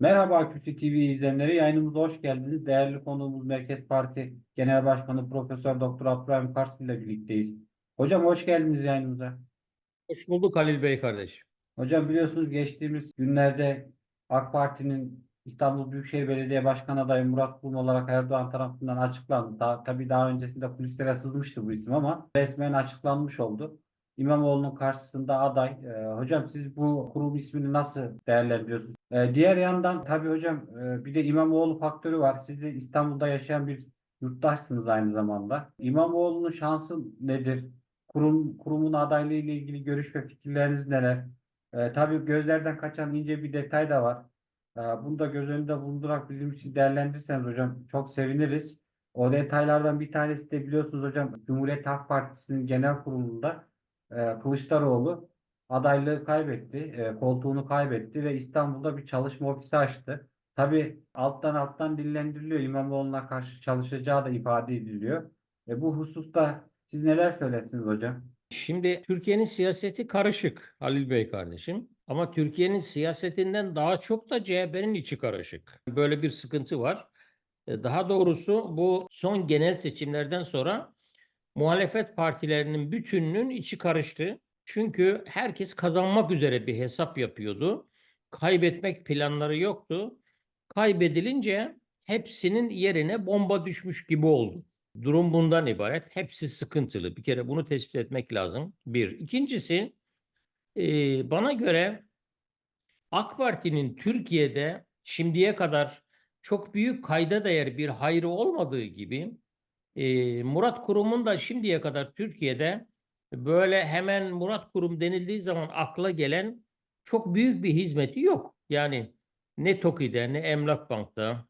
Merhaba Küsi TV izleyenleri. Yayınımıza hoş geldiniz. Değerli konuğumuz Merkez Parti Genel Başkanı Profesör Doktor Abdurrahim Kars ile birlikteyiz. Hocam hoş geldiniz yayınımıza. Hoş bulduk Halil Bey kardeşim. Hocam biliyorsunuz geçtiğimiz günlerde AK Parti'nin İstanbul Büyükşehir Belediye Başkanı adayı Murat Kurum olarak Erdoğan tarafından açıklandı. Daha, tabii daha öncesinde kulislere sızmıştı bu isim ama resmen açıklanmış oldu. İmamoğlu'nun karşısında aday. Ee, hocam siz bu kurum ismini nasıl değerlendiriyorsunuz? Ee, diğer yandan tabii hocam e, bir de İmamoğlu faktörü var. Siz de İstanbul'da yaşayan bir yurttaşsınız aynı zamanda. İmamoğlu'nun şansı nedir? Kurum, kurumun adaylığı ile ilgili görüş ve fikirleriniz neler? Ee, tabii gözlerden kaçan ince bir detay da var. Ee, bunu da göz önünde bulundurarak bizim için değerlendirirseniz hocam çok seviniriz. O detaylardan bir tanesi de biliyorsunuz hocam Cumhuriyet Halk Partisi'nin genel kurulunda e, Kılıçdaroğlu adaylığı kaybetti, e, koltuğunu kaybetti ve İstanbul'da bir çalışma ofisi açtı. Tabii alttan alttan dillendiriliyor. İmamoğlu'na karşı çalışacağı da ifade ediliyor. E, bu hususta siz neler söylersiniz hocam? Şimdi Türkiye'nin siyaseti karışık Halil Bey kardeşim. Ama Türkiye'nin siyasetinden daha çok da CHP'nin içi karışık. Böyle bir sıkıntı var. E, Daha doğrusu bu son genel seçimlerden sonra muhalefet partilerinin bütününün içi karıştı. Çünkü herkes kazanmak üzere bir hesap yapıyordu. Kaybetmek planları yoktu. Kaybedilince hepsinin yerine bomba düşmüş gibi oldu. Durum bundan ibaret. Hepsi sıkıntılı. Bir kere bunu tespit etmek lazım. Bir. İkincisi e, bana göre AK Parti'nin Türkiye'de şimdiye kadar çok büyük kayda değer bir hayrı olmadığı gibi Murat Kurum'un da şimdiye kadar Türkiye'de böyle hemen Murat Kurum denildiği zaman akla gelen çok büyük bir hizmeti yok. Yani ne TOKİ'de ne Emlak Bank'ta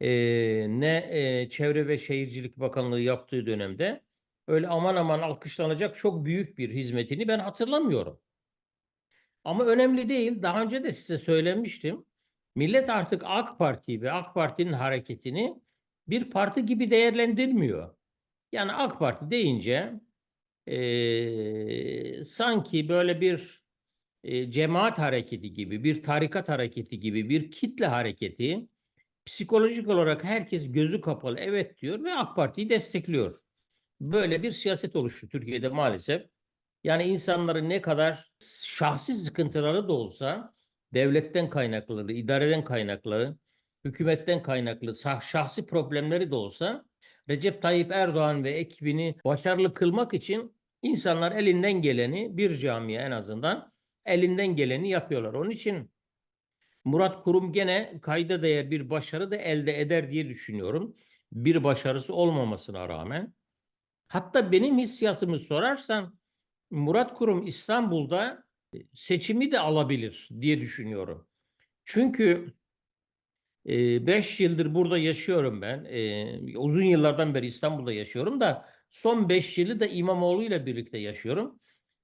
ne Çevre ve Şehircilik Bakanlığı yaptığı dönemde öyle aman aman alkışlanacak çok büyük bir hizmetini ben hatırlamıyorum. Ama önemli değil. Daha önce de size söylemiştim. Millet artık AK Parti ve AK Parti'nin hareketini bir parti gibi değerlendirmiyor. Yani AK Parti deyince eee, sanki böyle bir e, cemaat hareketi gibi, bir tarikat hareketi gibi, bir kitle hareketi psikolojik olarak herkes gözü kapalı evet diyor ve AK Parti'yi destekliyor. Böyle bir siyaset oluştu Türkiye'de maalesef. Yani insanların ne kadar şahsi sıkıntıları da olsa devletten kaynakları, idareden kaynakları, hükümetten kaynaklı şah- şahsi problemleri de olsa Recep Tayyip Erdoğan ve ekibini başarılı kılmak için insanlar elinden geleni bir camiye en azından elinden geleni yapıyorlar. Onun için Murat Kurum gene kayda değer bir başarı da elde eder diye düşünüyorum. Bir başarısı olmamasına rağmen. Hatta benim hissiyatımı sorarsan Murat Kurum İstanbul'da seçimi de alabilir diye düşünüyorum. Çünkü 5 yıldır burada yaşıyorum ben. E, uzun yıllardan beri İstanbul'da yaşıyorum da son 5 yılı da İmamoğlu'yla birlikte yaşıyorum.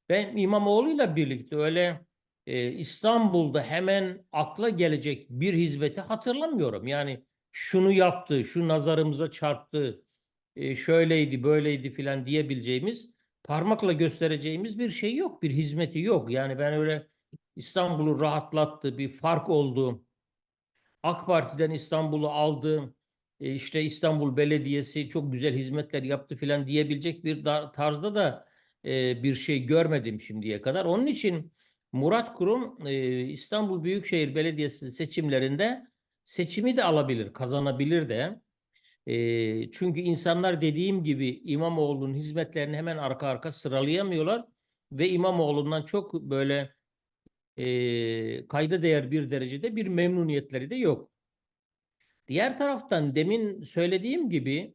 Ben İmamoğlu'yla birlikte öyle e, İstanbul'da hemen akla gelecek bir hizmeti hatırlamıyorum. Yani şunu yaptı, şu nazarımıza çarptı, e, şöyleydi, böyleydi filan diyebileceğimiz, parmakla göstereceğimiz bir şey yok, bir hizmeti yok. Yani ben öyle İstanbul'u rahatlattı, bir fark oldu. AK Parti'den İstanbul'u aldı, e, işte İstanbul Belediyesi çok güzel hizmetler yaptı filan diyebilecek bir da- tarzda da e, bir şey görmedim şimdiye kadar. Onun için Murat Kurum e, İstanbul Büyükşehir Belediyesi seçimlerinde seçimi de alabilir, kazanabilir de. Çünkü insanlar dediğim gibi İmamoğlu'nun hizmetlerini hemen arka arka sıralayamıyorlar ve İmamoğlu'ndan çok böyle e, kayda değer bir derecede bir memnuniyetleri de yok. Diğer taraftan demin söylediğim gibi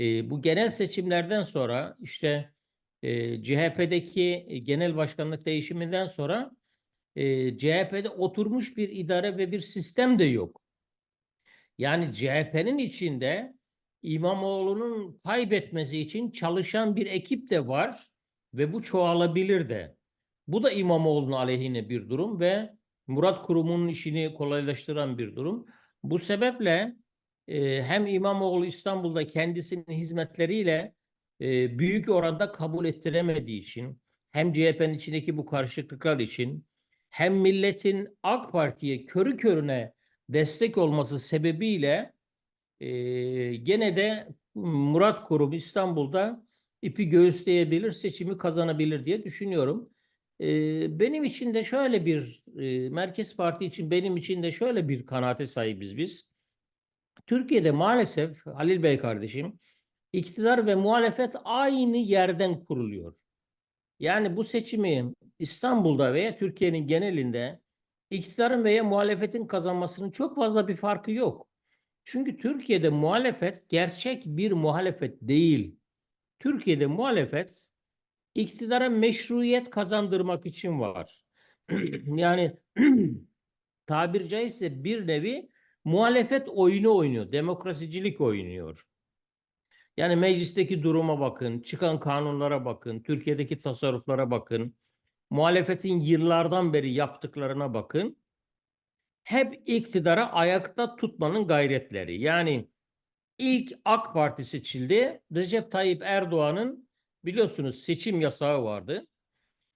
e, bu genel seçimlerden sonra işte e, CHP'deki genel başkanlık değişiminden sonra e, CHP'de oturmuş bir idare ve bir sistem de yok. Yani CHP'nin içinde İmamoğlu'nun kaybetmesi için çalışan bir ekip de var ve bu çoğalabilir de. Bu da İmamoğlu'nun aleyhine bir durum ve Murat Kurum'un işini kolaylaştıran bir durum. Bu sebeple e, hem İmamoğlu İstanbul'da kendisinin hizmetleriyle e, büyük oranda kabul ettiremediği için hem CHP'nin içindeki bu karışıklıklar için hem milletin AK Parti'ye körü körüne destek olması sebebiyle e, gene de Murat Kurum İstanbul'da ipi göğüsleyebilir, seçimi kazanabilir diye düşünüyorum. Benim için de şöyle bir, Merkez Parti için benim için de şöyle bir kanaate sahibiz biz. Türkiye'de maalesef Halil Bey kardeşim, iktidar ve muhalefet aynı yerden kuruluyor. Yani bu seçimi İstanbul'da veya Türkiye'nin genelinde iktidarın veya muhalefetin kazanmasının çok fazla bir farkı yok. Çünkü Türkiye'de muhalefet gerçek bir muhalefet değil. Türkiye'de muhalefet iktidara meşruiyet kazandırmak için var. yani tabir caizse bir nevi muhalefet oyunu oynuyor, demokrasicilik oynuyor. Yani meclisteki duruma bakın, çıkan kanunlara bakın, Türkiye'deki tasarruflara bakın, muhalefetin yıllardan beri yaptıklarına bakın. Hep iktidara ayakta tutmanın gayretleri. Yani ilk AK Parti seçildi. Recep Tayyip Erdoğan'ın biliyorsunuz seçim yasağı vardı.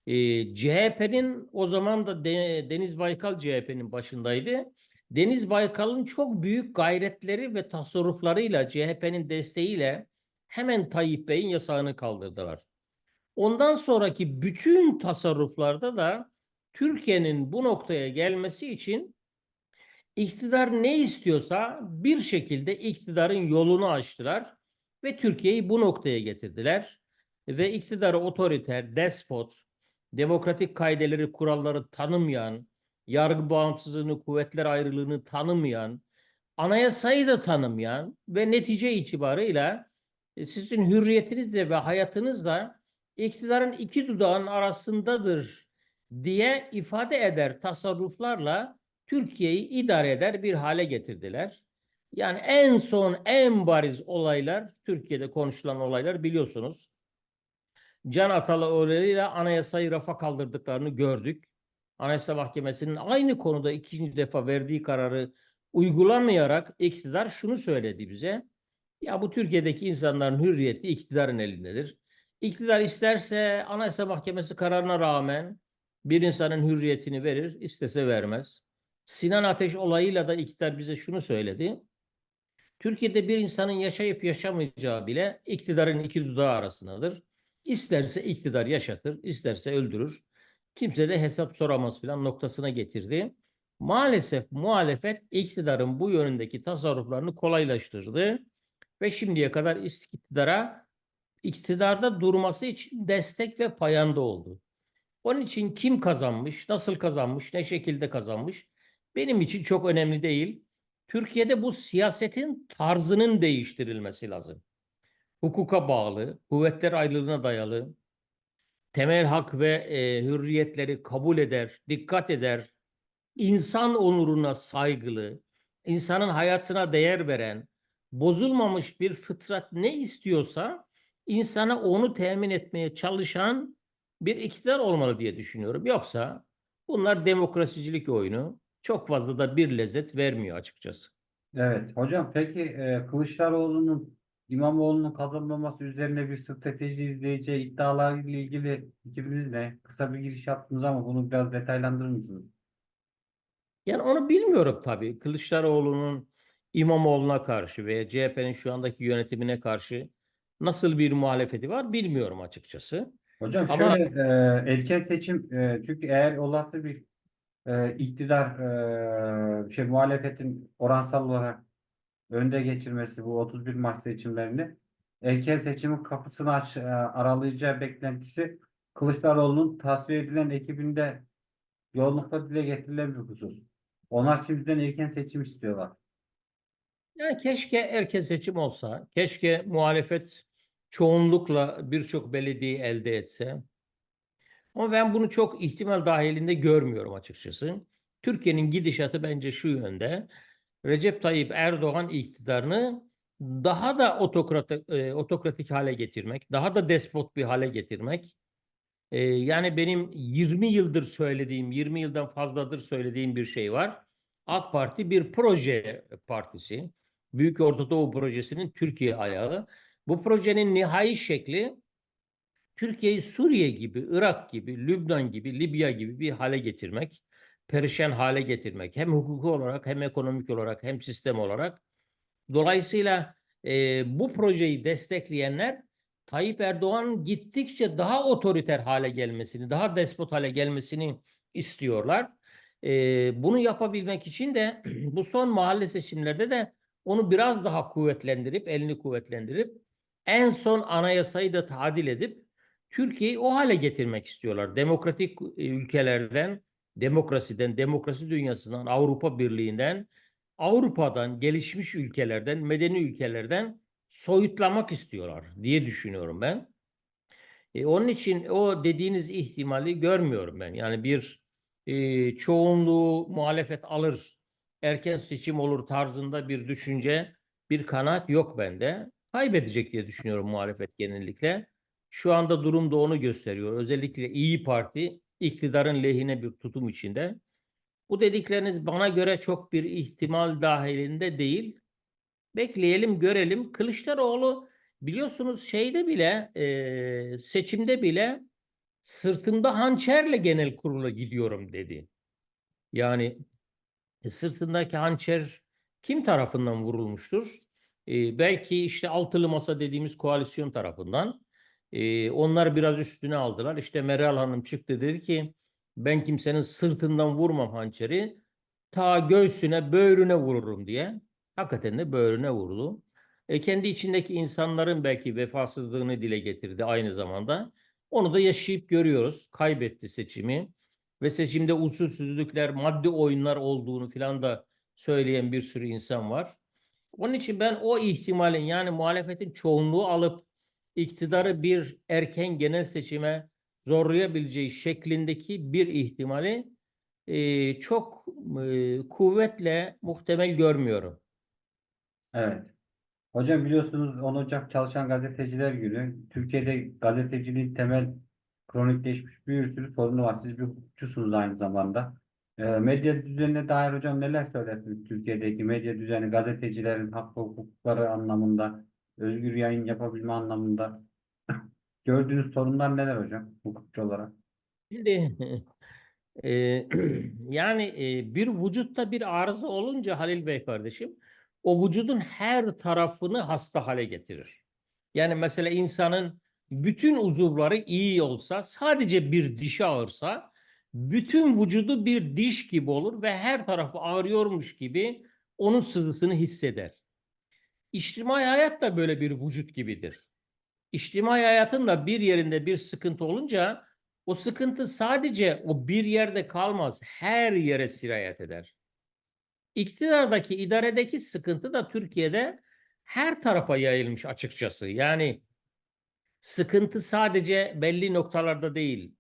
Ee, CHP'nin o zaman da De- Deniz Baykal CHP'nin başındaydı. Deniz Baykal'ın çok büyük gayretleri ve tasarruflarıyla CHP'nin desteğiyle hemen Tayyip Bey'in yasağını kaldırdılar. Ondan sonraki bütün tasarruflarda da Türkiye'nin bu noktaya gelmesi için iktidar ne istiyorsa bir şekilde iktidarın yolunu açtılar ve Türkiye'yi bu noktaya getirdiler. Ve iktidarı otoriter, despot, demokratik kaideleri, kuralları tanımayan, yargı bağımsızlığını, kuvvetler ayrılığını tanımayan, anayasayı da tanımayan ve netice itibarıyla e, sizin hürriyetinizle ve hayatınızla iktidarın iki dudağın arasındadır diye ifade eder tasarruflarla Türkiye'yi idare eder bir hale getirdiler. Yani en son en bariz olaylar Türkiye'de konuşulan olaylar biliyorsunuz. Can Atalıoğlu ile anayasayı rafa kaldırdıklarını gördük. Anayasa Mahkemesi'nin aynı konuda ikinci defa verdiği kararı uygulamayarak iktidar şunu söyledi bize. Ya bu Türkiye'deki insanların hürriyeti iktidarın elindedir. İktidar isterse Anayasa Mahkemesi kararına rağmen bir insanın hürriyetini verir, istese vermez. Sinan Ateş olayıyla da iktidar bize şunu söyledi. Türkiye'de bir insanın yaşayıp yaşamayacağı bile iktidarın iki dudağı arasındadır. İsterse iktidar yaşatır, isterse öldürür. Kimse de hesap soramaz filan noktasına getirdi. Maalesef muhalefet iktidarın bu yönündeki tasarruflarını kolaylaştırdı ve şimdiye kadar iktidara iktidarda durması için destek ve payanda oldu. Onun için kim kazanmış, nasıl kazanmış, ne şekilde kazanmış benim için çok önemli değil. Türkiye'de bu siyasetin tarzının değiştirilmesi lazım. Hukuka bağlı, kuvvetler ayrılığına dayalı, temel hak ve e, hürriyetleri kabul eder, dikkat eder, insan onuruna saygılı, insanın hayatına değer veren, bozulmamış bir fıtrat ne istiyorsa insana onu temin etmeye çalışan bir iktidar olmalı diye düşünüyorum. Yoksa bunlar demokrasicilik oyunu çok fazla da bir lezzet vermiyor açıkçası. Evet hocam peki e, Kılıçdaroğlu'nun İmamoğlu'nun kazanmaması üzerine bir strateji izleyeceği iddialarla ilgili fikriniz ne? Kısa bir giriş yaptınız ama bunu biraz detaylandırır mısınız? Yani onu bilmiyorum tabii. Kılıçdaroğlu'nun İmamoğlu'na karşı veya CHP'nin şu andaki yönetimine karşı nasıl bir muhalefeti var bilmiyorum açıkçası. Hocam Ama- şöyle e, erken seçim e, çünkü eğer olası bir e, iktidar e, şey muhalefetin oransal olarak önde geçirmesi bu 31 Mart seçimlerini erken seçimin kapısını aç, e, aralayacağı beklentisi Kılıçdaroğlu'nun tasfiye edilen ekibinde yoğunlukla dile getirilen bir husus. Onlar şimdiden erken seçim istiyorlar. Yani keşke erken seçim olsa, keşke muhalefet çoğunlukla birçok belediye elde etse. Ama ben bunu çok ihtimal dahilinde görmüyorum açıkçası. Türkiye'nin gidişatı bence şu yönde. Recep Tayyip Erdoğan iktidarını daha da otokratik, e, otokratik hale getirmek, daha da despot bir hale getirmek. E, yani benim 20 yıldır söylediğim, 20 yıldan fazladır söylediğim bir şey var. AK Parti bir proje partisi. Büyük Orta Doğu Projesi'nin Türkiye ayağı. Bu projenin nihai şekli Türkiye'yi Suriye gibi, Irak gibi, Lübnan gibi, Libya gibi bir hale getirmek, perişan hale getirmek hem hukuki olarak hem ekonomik olarak hem sistem olarak. Dolayısıyla e, bu projeyi destekleyenler Tayyip Erdoğan gittikçe daha otoriter hale gelmesini, daha despot hale gelmesini istiyorlar. E, bunu yapabilmek için de bu son mahalle seçimlerde de onu biraz daha kuvvetlendirip, elini kuvvetlendirip en son anayasayı da tadil edip Türkiye'yi o hale getirmek istiyorlar. Demokratik e, ülkelerden, demokrasiden, demokrasi dünyasından, Avrupa Birliği'nden, Avrupa'dan, gelişmiş ülkelerden, medeni ülkelerden soyutlamak istiyorlar diye düşünüyorum ben. E, onun için o dediğiniz ihtimali görmüyorum ben. Yani bir e, çoğunluğu muhalefet alır, erken seçim olur tarzında bir düşünce, bir kanaat yok bende. Kaybedecek diye düşünüyorum muhalefet genellikle. Şu anda durum da onu gösteriyor. Özellikle İyi Parti iktidarın lehine bir tutum içinde. Bu dedikleriniz bana göre çok bir ihtimal dahilinde değil. Bekleyelim, görelim. Kılıçdaroğlu biliyorsunuz şeyde bile e, seçimde bile sırtımda hançerle genel kurula gidiyorum dedi. Yani e, sırtındaki hançer kim tarafından vurulmuştur? E, belki işte altılı masa dediğimiz koalisyon tarafından. Onlar biraz üstüne aldılar. İşte Meral Hanım çıktı dedi ki ben kimsenin sırtından vurmam hançeri. Ta göğsüne, böğrüne vururum diye. Hakikaten de böğrüne vurdu. E, kendi içindeki insanların belki vefasızlığını dile getirdi aynı zamanda. Onu da yaşayıp görüyoruz. Kaybetti seçimi ve seçimde usulsüzlükler, maddi oyunlar olduğunu filan da söyleyen bir sürü insan var. Onun için ben o ihtimalin yani muhalefetin çoğunluğu alıp iktidarı bir erken genel seçime zorlayabileceği şeklindeki bir ihtimali e, çok e, kuvvetle muhtemel görmüyorum. Evet. Hocam biliyorsunuz 10 Ocak Çalışan Gazeteciler Günü. Türkiye'de gazeteciliğin temel kronikleşmiş bir sürü sorunu var. Siz bir hukukçusunuz aynı zamanda. Ee, medya düzenine dair hocam neler söylersiniz? Türkiye'deki medya düzeni, gazetecilerin hak ve hukukları anlamında, özgür yayın yapabilme anlamında gördüğünüz sorunlar neler hocam hukukçu olarak? Şimdi e, yani e, bir vücutta bir arıza olunca Halil Bey kardeşim o vücudun her tarafını hasta hale getirir. Yani mesela insanın bütün uzuvları iyi olsa sadece bir dişi ağırsa bütün vücudu bir diş gibi olur ve her tarafı ağrıyormuş gibi onun sızısını hisseder. İçtimai hayat da böyle bir vücut gibidir. İçtimai hayatın da bir yerinde bir sıkıntı olunca o sıkıntı sadece o bir yerde kalmaz, her yere sirayet eder. İktidardaki, idaredeki sıkıntı da Türkiye'de her tarafa yayılmış açıkçası. Yani sıkıntı sadece belli noktalarda değil.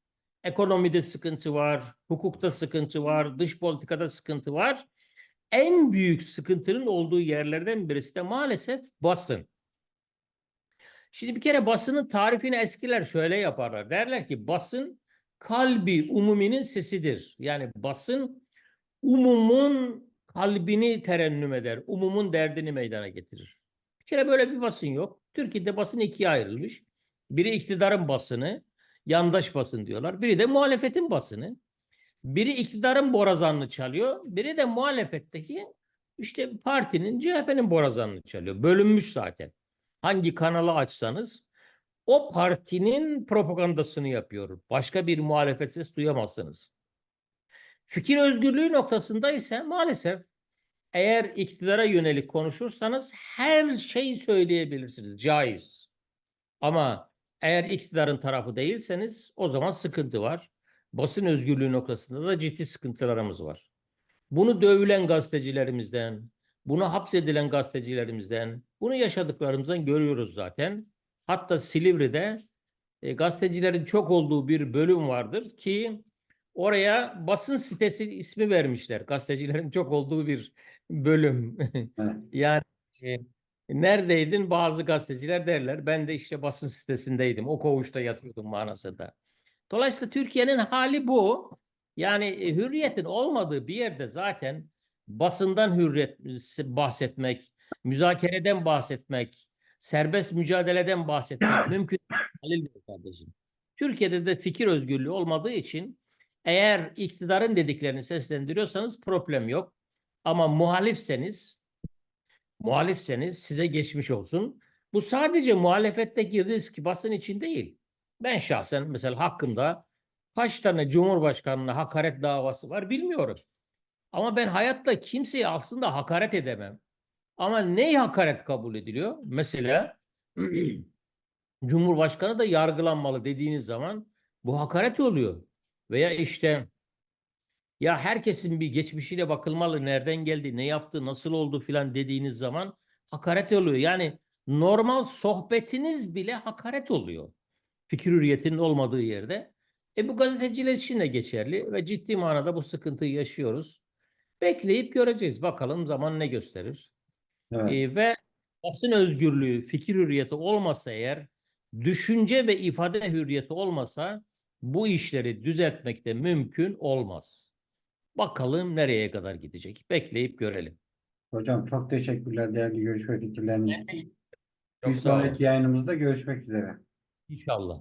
Ekonomide sıkıntı var, hukukta sıkıntı var, dış politikada sıkıntı var. En büyük sıkıntının olduğu yerlerden birisi de maalesef basın. Şimdi bir kere basının tarifini eskiler şöyle yaparlar. Derler ki basın kalbi umuminin sesidir. Yani basın umumun kalbini terennüm eder. Umumun derdini meydana getirir. Bir kere böyle bir basın yok. Türkiye'de basın ikiye ayrılmış. Biri iktidarın basını, yandaş basın diyorlar. Biri de muhalefetin basını. Biri iktidarın borazanını çalıyor. Biri de muhalefetteki işte partinin, CHP'nin borazanını çalıyor. Bölünmüş zaten. Hangi kanalı açsanız o partinin propagandasını yapıyor. Başka bir muhalefet ses duyamazsınız. Fikir özgürlüğü noktasında ise maalesef eğer iktidara yönelik konuşursanız her şeyi söyleyebilirsiniz. Caiz. Ama eğer iktidarın tarafı değilseniz o zaman sıkıntı var. Basın özgürlüğü noktasında da ciddi sıkıntılarımız var. Bunu dövülen gazetecilerimizden, bunu hapsedilen gazetecilerimizden, bunu yaşadıklarımızdan görüyoruz zaten. Hatta Silivri'de e, gazetecilerin çok olduğu bir bölüm vardır ki oraya basın sitesi ismi vermişler. Gazetecilerin çok olduğu bir bölüm. Evet. yani e, neredeydin bazı gazeteciler derler. Ben de işte basın sitesindeydim. O koğuşta yatıyordum manasında. Dolayısıyla Türkiye'nin hali bu. Yani e, hürriyetin olmadığı bir yerde zaten basından hürriyet bahsetmek, müzakereden bahsetmek, serbest mücadeleden bahsetmek mümkün değil kardeşim. Türkiye'de de fikir özgürlüğü olmadığı için eğer iktidarın dediklerini seslendiriyorsanız problem yok. Ama muhalifseniz muhalifseniz size geçmiş olsun. Bu sadece muhalefetteki risk basın için değil. Ben şahsen mesela hakkımda kaç tane Cumhurbaşkanı'na hakaret davası var bilmiyorum. Ama ben hayatta kimseye aslında hakaret edemem. Ama ney hakaret kabul ediliyor? Mesela Cumhurbaşkanı da yargılanmalı dediğiniz zaman bu hakaret oluyor. Veya işte ya herkesin bir geçmişiyle bakılmalı, nereden geldi, ne yaptı, nasıl oldu filan dediğiniz zaman hakaret oluyor. Yani normal sohbetiniz bile hakaret oluyor. Fikir hürriyetinin olmadığı yerde. E bu gazeteciler için de geçerli ve ciddi manada bu sıkıntıyı yaşıyoruz. Bekleyip göreceğiz. Bakalım zaman ne gösterir. Evet. E, ve basın özgürlüğü, fikir hürriyeti olmasa eğer, düşünce ve ifade hürriyeti olmasa bu işleri düzeltmek de mümkün olmaz. Bakalım nereye kadar gidecek. Bekleyip görelim. Hocam çok teşekkürler değerli görüş ve fikirleriniz için. Bir sonraki yayınımızda görüşmek üzere. İnşallah.